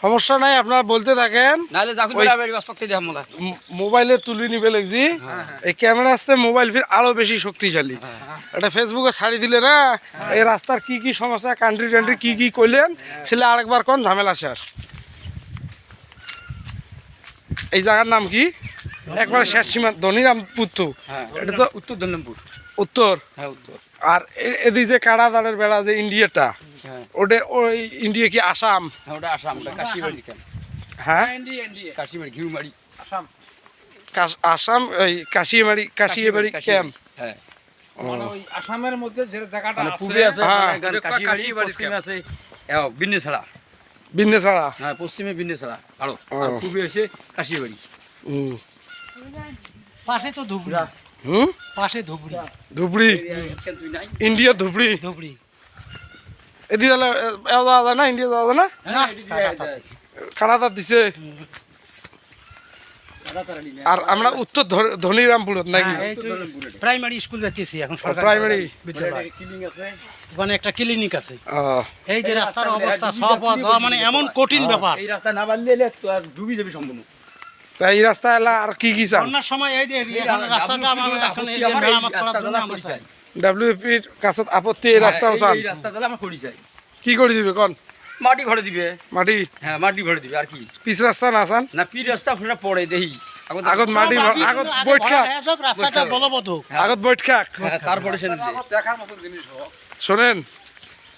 সমস্যা নাই আপনারা বলতে থাকেন। মোবাইলে তুলে নিবে লাগছি। এই ক্যামেরা আসছে মোবাইল ফির আরও বেশি শক্তিশালী। এটা ফেসবুকে ছাড়ি দিলে না এই রাস্তার কি কি সমস্যা কান্ট্রি টান্ট্রি কি কি করলেন সেটা আরেকবার কোন ঝামেলা শেষ। এই জায়গার নাম কি? একবার শেষ সীমা ধনিরাম পুত্র। হ্যাঁ এটা তো উত্তর দন্নমপুর উত্তর। হ্যাঁ উত্তর। আর এদিকে যে কাড়াদারের বেড়া যে ইন্ডিয়াটা হ্যাঁ। ওটা ওই ইন্ডিয়া কি আসাম? হ্যাঁ ওটা আসাম ওটা কাশিবাড়ি কেন? হ্যাঁ? কাশিবাড়ি ঘিউমারি। কাশ- আসাম এই কাশিমারি কাশিয়াবাড়ি ক্যাম্প। হ্যাঁ। মানে ওই আসামের মধ্যে যে জায়গাটা মানে আছে হ্যাঁ। মানে কাশিবাড়ি আছে। বিন্নেছাড়া। বিন্নেছাড়া। হ্যাঁ পশ্চিমে বিন্নেছাড়া আরও। আর হচ্ছে কাশিবাড়ি। হুম পাশে তো ধুবড়ি। হুম? পাশে ধুবড়ি। ধুবড়ি? নাই ইন্ডিয়া ধুবড়ি। ধুবড়ি। এদিকে তাহলে এ যাওয়া যায় না? ইন্ডিয়া যাওয়া যায় না? হ্যাঁ দিছে। আর আমরা উত্তর ধনিরামপুরত নাকি? এই প্রাইমারি স্কুল যাচ্ছি এখন সরকারি প্রাইমারি বিদ্যালয়। ওখানে একটা ক্লিনিক আছে। এই যে রাস্তার অবস্থা সব মানে এমন কঠিন ব্যাপার। এই রাস্তা না বাড়লে তো আর ডুবি যাবি সম্পূর্ণ। তা এই রাস্তা এলা আর কি কি চান? বন্যার সময় এই যে এখন রাস্তাটা আমার এখন এই যে মেরামত করার জন্য আমরা চাই। ডাব্লিউপির কাছত আপত্তি এই রাস্তাও চান? এই রাস্তা জ্বালা আমার করি চাই। কি করে দিবে কোন? মাটি ভরে দিবে। মাটি? হ্যাঁ মাটি ভরে দিবে আর কি? পিচ রাস্তা না চান? না পি রাস্তা ফুটা পড়ে দেহি আগত- আগত মাটি আগত আগে বৈঠ ভরা খাক হয়ে যাক, রাস্তাটা বলবৎ হোক। আগত বৈঠ খাক হ্যাঁ, তারপরে সে শোনেন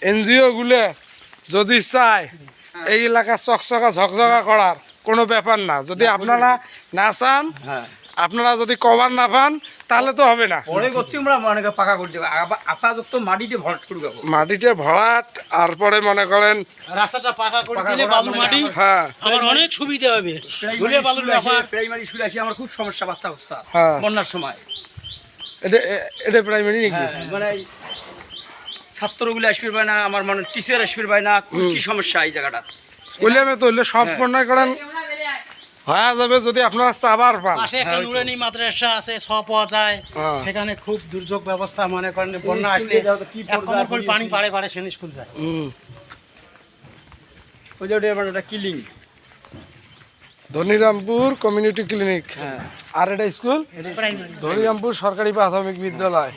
এনজিও গুলো যদি চায় এই এলাকা চকচকা ঝকঝকা করার। কোনো ব্যাপার না। যদি আপনারা না। চান হ্যাঁ। আপনারা যদি কভার না পান তাহলে তো হবে না। পরে করতে আমরা মনে করি পাকা করে আপাতত মাটিতে ভরট করে দেবো। মাটিতে ভরাট আর পরে মনে করেন রাস্তাটা পাকা করে দিলে বালু মাটি হ্যাঁ। আমার অনেক সুবিধা হবে। ধুলে বালুর ব্যাপার প্রাইমারি স্কুলে আসি আমার খুব সমস্যা বাচ্চা হ্যাঁ। বন্যার সময়। এটা এটা প্রাইমারি নাকি? মানে ছাত্রগুলো আসবে না আমার মানে টিচার আসবে না কি সমস্যা এই জায়গাটা বললে আমি তো সব মনে করেন হয়ে যাবে যদি আপনারা চাবার পান। পাশে একটা হ্যাঁ। নুরানি মাদ্রাসা আছে ছ পাওয়া যায়। হ্যাঁ। সেখানে খুব দুর্যোগ ব্যবস্থা মনে করেন বন্যা আসলে পানি পাড়ে পাড়ে সেন স্কুল যায়। ওই যে ওটা একটা কিলিং। Dhanirampur community clinic. হ্যাঁ। আর এটা স্কুল? প্রাইমারি ধনিরামপুর সরকারি প্রাথমিক বিদ্যালয়।